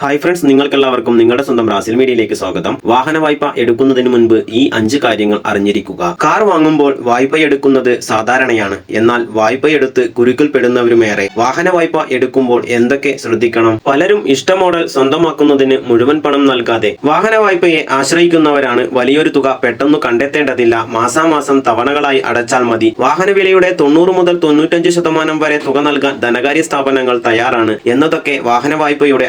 Hi friends നിങ്ങൾക്കെല്ലാവർക്കും നിങ്ങളുടെ സ്വന്തം റാസിൽ മീഡിയയിലേക്ക് സ്വാഗതം. വാഹന വായ്പ എടുക്കുന്നതിന് മുൻപ് ഈ അഞ്ച് കാര്യങ്ങൾ അറിഞ്ഞിരിക്കുക. കാർ വാങ്ങുമ്പോൾ വായ്പ എടുക്കുന്നത് സാധാരണയാണ്. എന്നാൽ വായ്പ എടുത്ത് കുരുക്കിൽപ്പെടുന്നവരുമേറെ വാഹന വായ്പ എടുക്കുമ്പോൾ എന്തൊക്കെ ശ്രദ്ധിക്കണം? പലരും ഇഷ്ട മോഡൽ സ്വന്തമാക്കുന്നതിന് മുഴുവൻ പണം നൽകാതെ വാഹന വായ്പയെ ആശ്രയിക്കുന്നവരാണ്. വലിയൊരു തുക പെട്ടെന്ന് കണ്ടെത്തേണ്ടതില്ല. മാസാമാസം തവണകളായി അടച്ചാൽ മതി. വാഹന വിലയുടെ തൊണ്ണൂറ് മുതൽ തൊണ്ണൂറ്റഞ്ച് ശതമാനം വരെ തുക നൽകാൻ ധനകാര്യ സ്ഥാപനങ്ങൾ തയ്യാറാണ്. എന്നതൊക്കെ വാഹന വായ്പയുടെ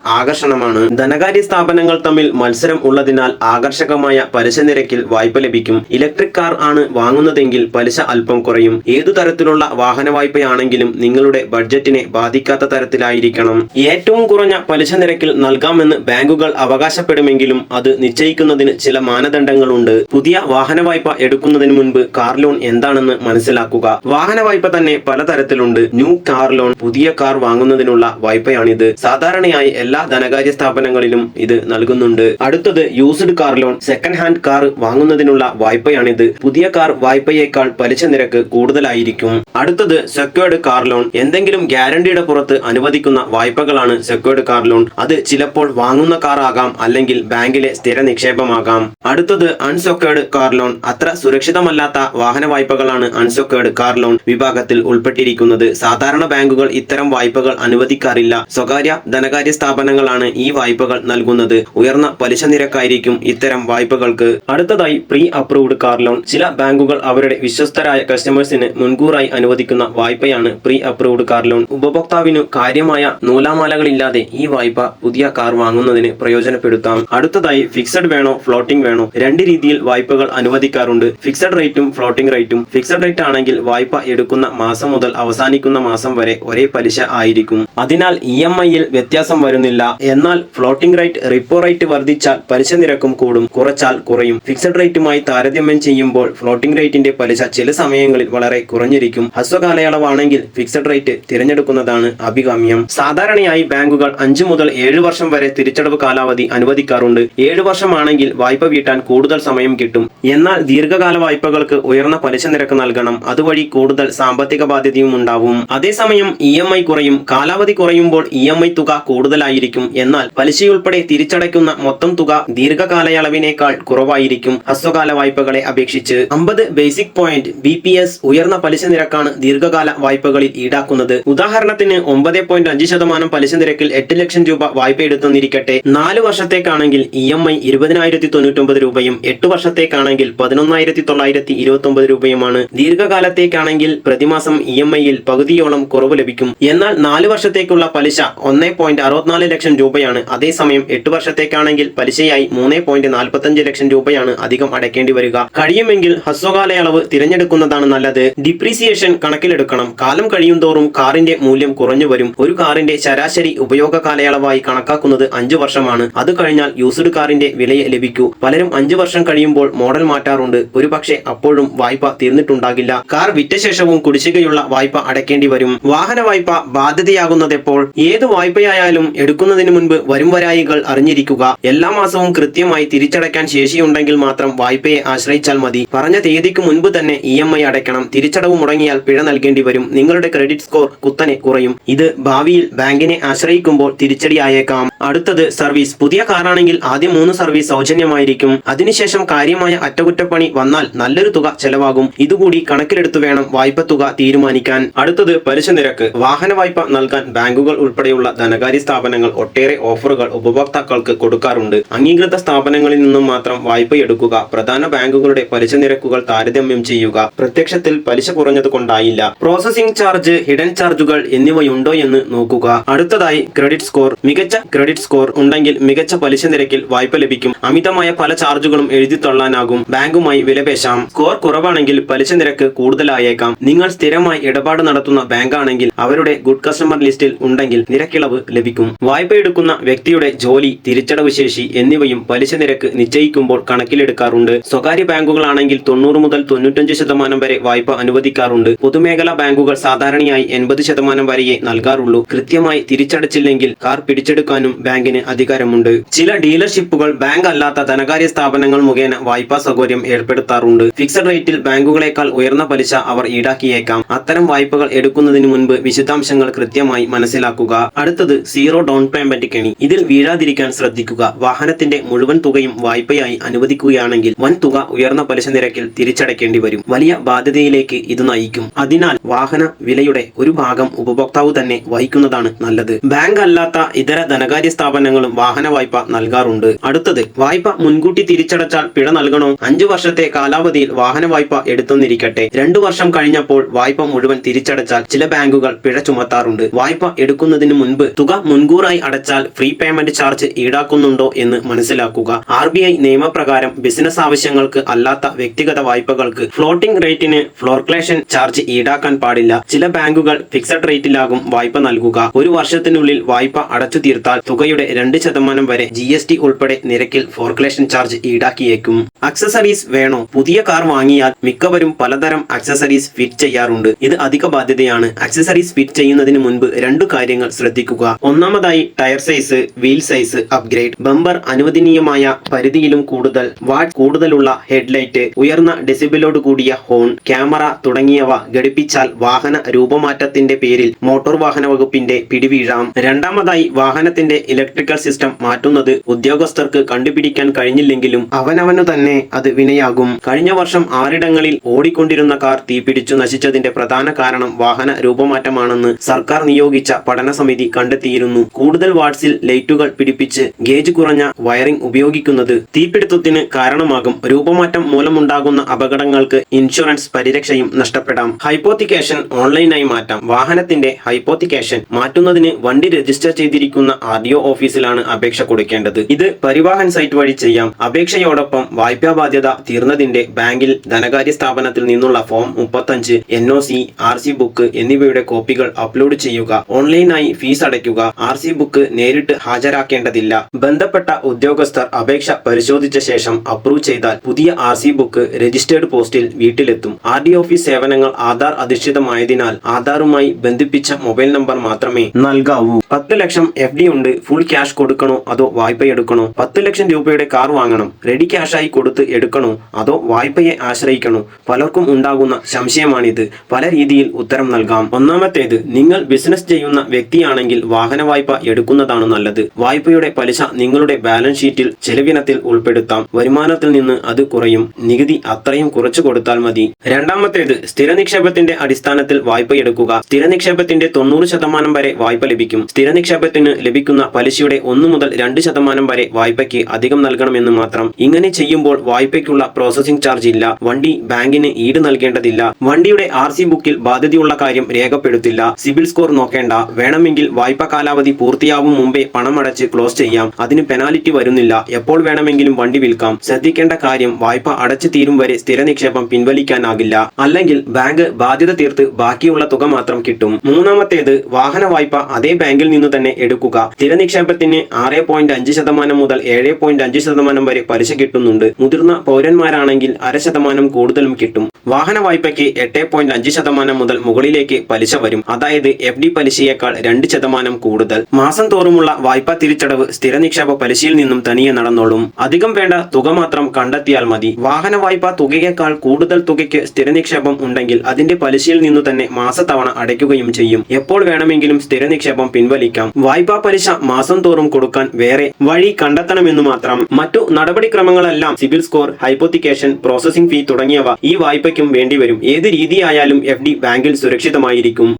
ആകർഷണമാണ് ധനകാര്യ സ്ഥാപനങ്ങൾ തമ്മിൽ മത്സരം ഉള്ളതിനാൽ ആകർഷകമായ പലിശ നിരക്കിൽ വായ്പ ലഭിക്കും. ഇലക്ട്രിക് കാർ ആണ് വാങ്ങുന്നതെങ്കിൽ പലിശ അല്പം കുറയും. ഏതു തരത്തിലുള്ള വാഹന വായ്പയാണെങ്കിലും നിങ്ങളുടെ ബഡ്ജറ്റിനെ ബാധിക്കാത്ത തരത്തിലായിരിക്കണം. ഏറ്റവും കുറഞ്ഞ പലിശ നിരക്കിൽ നൽകാമെന്ന് ബാങ്കുകൾ അവകാശപ്പെടുമെങ്കിലും അത് നിശ്ചയിക്കുന്നതിന് ചില മാനദണ്ഡങ്ങളുണ്ട്. പുതിയ വാഹന വായ്പ എടുക്കുന്നതിന് മുൻപ് കാർ ലോൺ എന്താണെന്ന് മനസ്സിലാക്കുക. വാഹന വായ്പ തന്നെ പലതരത്തിലുണ്ട്. ന്യൂ കാർ ലോൺ പുതിയ കാർ വാങ്ങുന്നതിനുള്ള വായ്പയാണിത്. സാധാരണയായി എല്ലാ ധനകാര്യ സ്ഥാപനങ്ങളിലും ഇത് നൽകുന്നുണ്ട്. അടുത്തത് used car loan second hand car വാങ്ങുന്നതിനുള്ള വായ്പയാണിത്. പുതിയ കാർ വായ്പയേക്കാൾ പലിശ നിരക്ക് കൂടുതലായിരിക്കും. അടുത്തത് സെക്വേർഡ് കാർ ലോൺ എന്തെങ്കിലും ഗ്യാരണ്ടിയുടെ പുറത്ത് അനുവദിക്കുന്ന വായ്പകളാണ് സെക്വേർഡ് കാർ ലോൺ അത് ചിലപ്പോൾ വാങ്ങുന്ന കാർ ആകാം അല്ലെങ്കിൽ ബാങ്കിലെ സ്ഥിര നിക്ഷേപമാകാം. അടുത്തത് അൺസെക്വേർഡ് കാർ ലോൺ അത്ര സുരക്ഷിതമല്ലാത്ത വാഹന വായ്പകളാണ് അൺസെക്വേർഡ് കാർ ലോൺ വിഭാഗത്തിൽ ഉൾപ്പെട്ടിരിക്കുന്നത്. സാധാരണ ബാങ്കുകൾ ഇത്തരം വായ്പകൾ അനുവദിക്കാറില്ല. സ്വകാര്യ ധനകാര്യ സ്ഥാപനങ്ങളാണ് ഈ വായ്പകൾ നൽകുന്നത് ഉയർന്ന പലിശ നിരക്കായിരിക്കും ഇത്തരം വായ്പകൾക്ക്. അടുത്തതായി പ്രീ അപ്രൂവ്ഡ് കാർ ലോൺ. ചില ബാങ്കുകൾ അവരുടെ വിശ്വസ്തരായ കസ്റ്റമേഴ്സിന് മുൻകൂറായി അനുവദിക്കുന്ന വായ്പയാണ് പ്രീ അപ്രൂവ്ഡ് കാർ ലോൺ. ഉപഭോക്താവിനു കാര്യമായ നൂലാമാലകളില്ലാതെ ഈ വായ്പ പുതിയ കാർ വാങ്ങുന്നതിന് പ്രയോജനപ്പെടുത്താം. അടുത്തതായി ഫിക്സഡ് വേണോ ഫ്ലോട്ടിംഗ് വേണോ? രണ്ട് രീതിയിൽ വായ്പകൾ അനുവദിക്കാറുണ്ട്. ഫിക്സഡ് റേറ്റും ഫ്ലോട്ടിംഗ് റേറ്റും. ഫിക്സഡ് റേറ്റ് ആണെങ്കിൽ വായ്പ എടുക്കുന്ന മാസം മുതൽ അവസാനിക്കുന്ന മാസം വരെ ഒരേ പലിശ ആയിരിക്കും. അതിനാൽ ഇ എം ഐയിൽ വ്യത്യാസം വരുന്നില്ല എന്നാൽ ഫ്ലോട്ടിംഗ് റേറ്റ് റിപ്പോ റേറ്റ് വർദ്ധിച്ചാൽ പലിശ നിരക്കും കൂടും കുറച്ചാൽ കുറയും. ഫിക്സഡ് റേറ്റുമായി താരതമ്യം ചെയ്യുമ്പോൾ ഫ്ലോട്ടിംഗ് റേറ്റിന്റെ പലിശ ചില സമയങ്ങളിൽ വളരെ കുറഞ്ഞിരിക്കും. ഹ്രസ്വകാലയളവാണെങ്കിൽ ഫിക്സഡ് റേറ്റ് തിരഞ്ഞെടുക്കുന്നതാണ് അഭികാമ്യം. സാധാരണയായി ബാങ്കുകൾ അഞ്ചു മുതൽ ഏഴ് വർഷം വരെ തിരിച്ചടവ് കാലാവധി അനുവദിക്കാറുണ്ട്. ഏഴ് വർഷമാണെങ്കിൽ വായ്പ വീട്ടാൻ കൂടുതൽ സമയം കിട്ടും. എന്നാൽ ദീർഘകാല വായ്പകൾക്ക് ഉയർന്ന പലിശ നിരക്ക് നൽകണം. അതുവഴി കൂടുതൽ സാമ്പത്തിക ബാധ്യതയും ഉണ്ടാവും. അതേസമയം ഇ കുറയും. കാലാവധി കുറയുമ്പോൾ ഇ തുക കൂടുതലായിരിക്കും എന്നാൽ പലിശയുൾപ്പെടെ തിരിച്ചടയ്ക്കുന്ന മൊത്തം തുക ദീർഘകാലയളവിനേക്കാൾ കുറവായിരിക്കും. ഹ്രസ്വകാല വായ്പകളെ അപേക്ഷിച്ച് അമ്പത് basic point B P S ഉയർന്ന പലിശ നിരക്കാണ് ദീർഘകാല വായ്പകളിൽ ഈടാക്കുന്നത്. ഉദാഹരണത്തിന് ഒമ്പത് പോയിന്റ് അഞ്ച് ശതമാനം പലിശ നിരക്കിൽ എട്ട് ലക്ഷം രൂപ വായ്പ എടുത്തെന്നിരിക്കട്ടെ നാല് വർഷത്തേക്കാണെങ്കിൽ ഇ എം ഐ ഇരുപതിനായിരത്തി തൊണ്ണൂറ്റൊമ്പത് രൂപയും എട്ട് വർഷത്തേക്കാണെങ്കിൽ പതിനൊന്നായിരത്തി തൊള്ളായിരത്തി ഇരുപത്തി ഒമ്പത് രൂപയുമാണ്. ദീർഘകാലത്തേക്കാണെങ്കിൽ പ്രതിമാസം ഇ എം ഐയിൽ പകുതിയോളം കുറവ് ലഭിക്കും. എന്നാൽ നാല് വർഷത്തേക്കുള്ള പലിശ ഒന്നേ പോയിന്റ് അറുപത്തിനാല് ലക്ഷം രൂപയാണ്. അതേസമയം എട്ട് വർഷത്തേക്കാണെങ്കിൽ പലിശയായി മൂന്ന് പോയിന്റ് നാൽപ്പത്തഞ്ച് ലക്ഷം രൂപയാണ് അധികം അടയ്ക്കേണ്ടി വരിക. കഴിയുമെങ്കിൽ ഹ്രസ്വകാലയളവ് തിരഞ്ഞെടുക്കുന്നതാണ് നല്ലത്. ഡിപ്രീസിയേഷൻ കണക്കിലെടുക്കണം. കാലം കഴിയും തോറും കാറിന്റെ മൂല്യം കുറഞ്ഞു വരും. ഒരു കാറിന്റെ ശരാശരി ഉപയോഗ കാലയളവായി കണക്കാക്കുന്നത് അഞ്ചു വർഷമാണ്. അത് കഴിഞ്ഞാൽ യൂസ്ഡ് കാറിന്റെ വിലയെ ലഭിക്കൂ. പലരും അഞ്ചു വർഷം കഴിയുമ്പോൾ മോഡൽ മാറ്റാറുണ്ട്. ഒരുപക്ഷെ അപ്പോഴും വായ്പ തീർന്നിട്ടുണ്ടാകില്ല. കാർ വിറ്റ ശേഷവും കുടിശ്ശികയുള്ള വായ്പ അടയ്ക്കേണ്ടി വരും. വാഹന വായ്പ ബാധ്യതയാകുന്നതെപ്പോൾ ഏത് വായ്പയായാലും എടുക്കുന്നതിന് മുൻപ് വരും വരായികൾ അറിഞ്ഞിരിക്കുക. എല്ലാ മാസവും കൃത്യമായി തിരിച്ചടയ്ക്കാൻ ശേഷിയുണ്ടെങ്കിൽ മാത്രം വായ്പയെ ആശ്രയിച്ചാൽ മതി. പറഞ്ഞ തീയതിക്ക് മുൻപ് തന്നെ ഇ എം ഐ അടയ്ക്കണം. തിരിച്ചടവ് മുടങ്ങിയാൽ പിഴ നൽകേണ്ടി വരും. നിങ്ങളുടെ ക്രെഡിറ്റ് സ്കോർ കുത്തനെ കുറയും. ഇത് ഭാവിയിൽ ബാങ്കിനെ ആശ്രയിക്കുമ്പോൾ തിരിച്ചടിയായേക്കാം അടുത്തത് സർവീസ്. പുതിയ കാറാണെങ്കിൽ ആദ്യം മൂന്ന് സർവീസ് സൗജന്യമായിരിക്കും. അതിനുശേഷം കാര്യമായ അറ്റകുറ്റപ്പണി വന്നാൽ നല്ലൊരു തുക ചെലവാകും. ഇതുകൂടി കണക്കിലെടുത്തു വേണം വായ്പ തുക തീരുമാനിക്കാൻ. അടുത്തത് പലിശ നിരക്ക് വാഹന വായ്പ നൽകാൻ ബാങ്കുകൾ ഉൾപ്പെടെയുള്ള ധനകാര്യ സ്ഥാപനങ്ങൾ ഒട്ടേറെ ഓഫറുകൾ ഉപഭോക്താക്കൾക്ക് കൊടുക്കാറുണ്ട്. അംഗീകൃത സ്ഥാപനങ്ങളിൽ നിന്നും മാത്രം വായ്പ എടുക്കുക പ്രധാന ബാങ്കുകളുടെ പലിശ നിരക്കുകൾ താരതമ്യം ചെയ്യുക പ്രത്യക്ഷത്തിൽ പലിശ കുറഞ്ഞത് കൊണ്ടായില്ല. പ്രോസസിംഗ് ചാർജ് ഹിഡൻ ചാർജുകൾ എന്നിവയുണ്ടോ എന്ന് നോക്കുക. അടുത്തതായി ക്രെഡിറ്റ് സ്കോർ. മികച്ച ക്രെഡിറ്റ് സ്കോർ ഉണ്ടെങ്കിൽ മികച്ച പലിശ നിരക്കിൽ വായ്പ ലഭിക്കും. അമിതമായ പല ചാർജുകളും എഴുതി തള്ളാനാകും. ബാങ്കുമായി വിലപേശാം സ്കോർ കുറവാണെങ്കിൽ പലിശ നിരക്ക് കൂടുതലായേക്കാം. നിങ്ങൾ സ്ഥിരമായി ഇടപാട് നടത്തുന്ന ബാങ്കാണെങ്കിൽ അവരുടെ ഗുഡ് കസ്റ്റമർ ലിസ്റ്റിൽ ഉണ്ടെങ്കിൽ നിരക്കിളവ് ലഭിക്കും. വായ്പ എടുക്കുന്ന വ്യക്തിയുടെ ജോലി തിരിച്ചടവ് ശേഷി എന്നിവയും പലിശ നിരക്ക് നിശ്ചയിക്കുമ്പോൾ കണക്കിലെടുക്കാറുണ്ട്. സ്വകാര്യ ബാങ്കുകളാണെങ്കിൽ തൊണ്ണൂറ് മുതൽ തൊണ്ണൂറ്റഞ്ച് ശതമാനം വരെ വായ്പ അനുവദിക്കാറുണ്ട്. പൊതുമേഖലാ ബാങ്കുകൾ സാധാരണയായി എൺപത് ശതമാനം വരെയേ നൽകാറുള്ളൂ. കൃത്യമായി തിരിച്ചടച്ചില്ലെങ്കിൽ കാർ പിടിച്ചെടുക്കാനും ബാങ്കിന് അധികാരമുണ്ട്. ചില ഡീലർഷിപ്പുകൾ ബാങ്ക് അല്ലാത്ത ധനകാര്യ സ്ഥാപനങ്ങൾ മുഖേന വായ്പാ സൗകര്യം ഏർപ്പെടുത്താറുണ്ട്. ഫിക്സഡ് റേറ്റിൽ ബാങ്കുകളെക്കാൾ ഉയർന്ന പലിശ അവർ ഈടാക്കിയേക്കാം. അത്തരം വായ്പകൾ എടുക്കുന്നതിന് മുൻപ് വിശദാംശങ്ങൾ കൃത്യമായി മനസ്സിലാക്കുക. അടുത്തത് സീറോ ഡൗൺ പേയ്മെന്റ് കടക്കെണി ഇതിൽ വീഴാതിരിക്കാൻ ശ്രദ്ധിക്കുക. വാഹനത്തിന്റെ മുഴുവൻ തുകയും വായ്പയായി അനുവദിക്കുകയാണെങ്കിൽ വൻ തുക ഉയർന്ന പലിശ നിരക്കിൽ തിരിച്ചടയ്ക്കേണ്ടി വരും. വലിയ ബാധ്യതയിലേക്ക് ഇത് നയിക്കും. അതിനാൽ വാഹന വിലയുടെ ഒരു ഭാഗം ഉപഭോക്താവ് തന്നെ വഹിക്കുന്നതാണ് നല്ലത്. ബാങ്ക് അല്ലാത്ത ഇതര ധനകാര്യ സ്ഥാപനങ്ങളും വാഹന വായ്പ നൽകാറുണ്ട്. അടുത്തത് വായ്പ മുൻകൂട്ടി തിരിച്ചടച്ചാൽ പിഴ നൽകണോ? അഞ്ചു വർഷത്തെ കാലാവധിയിൽ വാഹന വായ്പ എടുത്തെന്നിരിക്കട്ടെ. രണ്ടു വർഷം കഴിഞ്ഞപ്പോൾ വായ്പ മുഴുവൻ തിരിച്ചടച്ചാൽ ചില ബാങ്കുകൾ പിഴ ചുമത്താറുണ്ട്. വായ്പ എടുക്കുന്നതിന് മുൻപ് തുക മുൻകൂറായി അടച്ചാൽ ഫ്രീ പേയ്മെന്റ് ചാർജ് ഈടാക്കുന്നുണ്ടോ എന്ന് മനസ്സിലാക്കുക. ആർ ബി ഐ നിയമപ്രകാരം ബിസിനസ് ആവശ്യങ്ങൾക്ക് അല്ലാത്ത വ്യക്തിഗത വായ്പകൾക്ക് ഫ്ലോട്ടിംഗ് റേറ്റിന് ഫ്ലോർക്ലേഷൻ ചാർജ് ഈടാക്കാൻ പാടില്ല. ചില ബാങ്കുകൾ ഫിക്സഡ് റേറ്റിലാകും വായ്പ നൽകുക. ഒരു വർഷത്തിനുള്ളിൽ വായ്പ അടച്ചു തീർത്താൽ തുകയുടെ രണ്ട് ശതമാനം വരെ ജി എസ് ടി ഉൾപ്പെടെ നിരക്കിൽ ഫോർക്ലേഷൻ ചാർജ് ഈടാക്കിയേക്കും. അക്സസറീസ് വേണോ? പുതിയ കാർ വാങ്ങിയാൽ മിക്കവരും പലതരം അക്സസറീസ് ഫിറ്റ് ചെയ്യാറുണ്ട്. ഇത് അധിക ബാധ്യതയാണ്. അക്സസറീസ് ഫിറ്റ് ചെയ്യുന്നതിന് മുൻപ് രണ്ടു കാര്യങ്ങൾ ശ്രദ്ധിക്കുക. ഒന്നാമതായി tyre size wheel size upgrade bumper അനുവദനീയമായ പരിധിയിലും കൂടുതൽ വാട്ട് കൂടുതലുള്ള ഹെഡ്ലൈറ്റ് ഉയർന്ന ഡെസിബിലോട് കൂടിയ ഹോൺ ക്യാമറ തുടങ്ങിയവ ഘടിപ്പിച്ചാൽ വാഹന രൂപമാറ്റത്തിന്റെ പേരിൽ മോട്ടോർ വാഹന വകുപ്പിന്റെ പിടിവീഴാം. രണ്ടാമതായി വാഹനത്തിന്റെ ഇലക്ട്രിക്കൽ സിസ്റ്റം മാറ്റുന്നത് ഉദ്യോഗസ്ഥർക്ക് കണ്ടുപിടിക്കാൻ കഴിഞ്ഞില്ലെങ്കിലും അവനവനു തന്നെ അത് വിനയാകും. കഴിഞ്ഞ വർഷം ആറിടങ്ങളിൽ ഓടിക്കൊണ്ടിരുന്ന കാർ തീപിടിച്ചു നശിച്ചതിന്റെ പ്രധാന കാരണം വാഹന രൂപമാറ്റമാണെന്ന് സർക്കാർ നിയോഗിച്ച പഠന സമിതി കണ്ടെത്തിയിരുന്നു. കൂടുതൽ വാട്സിൽ ലൈറ്റുകൾ പിടിപ്പിച്ച് ഗേജ് കുറഞ്ഞ വയറിംഗ് ഉപയോഗിക്കുന്നത് തീപിടുത്തത്തിന് കാരണമാകും. രൂപമാറ്റം മൂലമുണ്ടാകുന്ന അപകടങ്ങൾക്ക് ഇൻഷുറൻസ് പരിരക്ഷയും നഷ്ടപ്പെടാം. ഹൈപ്പോത്തിക്കേഷൻ ഓൺലൈനായി മാറ്റാം. വാഹനത്തിന്റെ ഹൈപ്പോത്തിക്കേഷൻ മാറ്റുന്നതിന് വണ്ടി രജിസ്റ്റർ ചെയ്തിരിക്കുന്ന ആർ ഡി ഓഫീസിലാണ് അപേക്ഷ കൊടുക്കേണ്ടത്. ഇത് പരിവാഹൻ സൈറ്റ് വഴി ചെയ്യാം. അപേക്ഷയോടൊപ്പം വായ്പാ ബാധ്യത തീർന്നതിന്റെ ബാങ്കിൽ ധനകാര്യ സ്ഥാപനത്തിൽ നിന്നുള്ള ഫോം മുപ്പത്തഞ്ച് N O C R C book എന്നിവയുടെ കോപ്പികൾ അപ്ലോഡ് ചെയ്യുക. ഓൺലൈനായി ഫീസ് അടയ്ക്കുക. ആർ സി ബുക്ക് നേരിട്ട് ഹാജരാക്കേണ്ടതില്ല. ബന്ധപ്പെട്ട ഉദ്യോഗസ്ഥർ അപേക്ഷ പരിശോധിച്ച ശേഷം അപ്രൂവ് ചെയ്താൽ പുതിയ ആർ ബുക്ക് രജിസ്റ്റേർഡ് പോസ്റ്റിൽ വീട്ടിലെത്തും. ആർ ഓഫീസ് സേവനങ്ങൾ ആധാർ അധിഷ്ഠിതമായതിനാൽ ആധാറുമായി ബന്ധിപ്പിച്ച മൊബൈൽ നമ്പർ മാത്രമേ നൽകാവൂ. പത്ത് ലക്ഷം എഫ് ഡി ഉണ്ട്. ഫുൾ ക്യാഷ് കൊടുക്കണോ അതോ വായ്പ എടുക്കണോ? പത്ത് ലക്ഷം രൂപയുടെ കാർ വാങ്ങണം. റെഡി ക്യാഷായി കൊടുത്ത് എടുക്കണോ അതോ വായ്പയെ ആശ്രയിക്കണോ? പലർക്കും ഉണ്ടാകുന്ന സംശയമാണിത്. പല രീതിയിൽ ഉത്തരം നൽകാം. ഒന്നാമത്തേത് നിങ്ങൾ ബിസിനസ് ചെയ്യുന്ന വ്യക്തിയാണെങ്കിൽ വാഹന വായ്പ എടുക്കുന്നതാണ് നല്ലത്. വായ്പയുടെ പലിശ നിങ്ങളുടെ ബാലൻസ് ഷീറ്റിൽ ചെലവിനത്തിൽ ഉൾപ്പെടുത്താം. വരുമാനത്തിൽ നിന്ന് അത് കുറയും. നികുതി അത്രയും കുറച്ചു കൊടുത്താൽ മതി. രണ്ടാമത്തേത് സ്ഥിര നിക്ഷേപത്തിന്റെ അടിസ്ഥാനത്തിൽ വായ്പ എടുക്കുക. സ്ഥിര നിക്ഷേപത്തിന്റെ തൊണ്ണൂറ് ശതമാനം വരെ വായ്പ ലഭിക്കും. സ്ഥിര നിക്ഷേപത്തിന് ലഭിക്കുന്ന പലിശയുടെ ഒന്ന് മുതൽ രണ്ട് ശതമാനം വരെ വായ്പയ്ക്ക് അധികം നൽകണമെന്ന് മാത്രം. ഇങ്ങനെ ചെയ്യുമ്പോൾ വായ്പയ്ക്കുള്ള പ്രോസസിംഗ് ചാർജ് ഇല്ല. വണ്ടി ബാങ്കിന് ഈട് നൽകേണ്ടതില്ല. വണ്ടിയുടെ ആർ സി ബുക്കിൽ ബാധ്യതയുള്ള കാര്യം രേഖപ്പെടുത്തില്ല. സിബിൽ സ്കോർ നോക്കേണ്ട. വേണമെങ്കിൽ വായ്പ കാലാവധി പൂർത്തിയാവും മുമ്പേ പണമടച്ച് ക്ലോസ് ചെയ്യാം. അതിന് പെനാലിറ്റി വരുന്നില്ല. എപ്പോൾ വേണമെങ്കിലും വണ്ടി വിൽക്കാം. ശ്രദ്ധിക്കേണ്ട കാര്യം വായ്പ അടച്ചു തീരും വരെ സ്ഥിര നിക്ഷേപം പിൻവലിക്കാനാകില്ല. അല്ലെങ്കിൽ ബാങ്ക് ബാധ്യത തീർത്ത് ബാക്കിയുള്ള തുക മാത്രം കിട്ടും. മൂന്നാമത്തേത് വാഹന വായ്പ അതേ ബാങ്കിൽ നിന്ന് തന്നെ എടുക്കുക. സ്ഥിര നിക്ഷേപത്തിന് ആറ് പോയിന്റ് അഞ്ച് ശതമാനം മുതൽ ഏഴ് പോയിന്റ് അഞ്ച് ശതമാനം വരെ പലിശ കിട്ടുന്നുണ്ട്. മുതിർന്ന പൗരന്മാരാണെങ്കിൽ അര ശതമാനം കൂടുതലും കിട്ടും. വാഹന വായ്പയ്ക്ക് എട്ട് പോയിന്റ് അഞ്ച് ശതമാനം മുതൽ മുകളിലേക്ക് പലിശ വരും. അതായത് എഫ് ഡി പലിശയേക്കാൾ രണ്ട് ശതമാനം കൂടുതൽ. മാസം തോറുമുള്ള വായ്പാ തിരിച്ചടവ് സ്ഥിര നിക്ഷേപ പലിശയിൽ നിന്നും തനിയെ നടന്നോളും. അധികം വേണ്ട തുക മാത്രം കണ്ടെത്തിയാൽ മതി. വാഹന വായ്പ തുകയേക്കാൾ കൂടുതൽ തുകയ്ക്ക് സ്ഥിര നിക്ഷേപം ഉണ്ടെങ്കിൽ അതിന്റെ പലിശയിൽ നിന്നു തന്നെ മാസത്തവണ അടയ്ക്കുകയും ചെയ്യും. എപ്പോൾ വേണമെങ്കിലും സ്ഥിര നിക്ഷേപം പിൻവലിക്കാം. വായ്പാ പലിശ മാസം തോറും കൊടുക്കാൻ വേറെ വഴി കണ്ടെത്തണമെന്നു മാത്രം. മറ്റു നടപടിക്രമങ്ങളെല്ലാം CIBIL score hypothecation processing fee തുടങ്ങിയവ ഈ വായ്പയ്ക്കും വേണ്ടിവരും. ഏത് രീതിയായാലും എഫ് ബാങ്കിൽ സുരക്ഷിതമായിരിക്കും.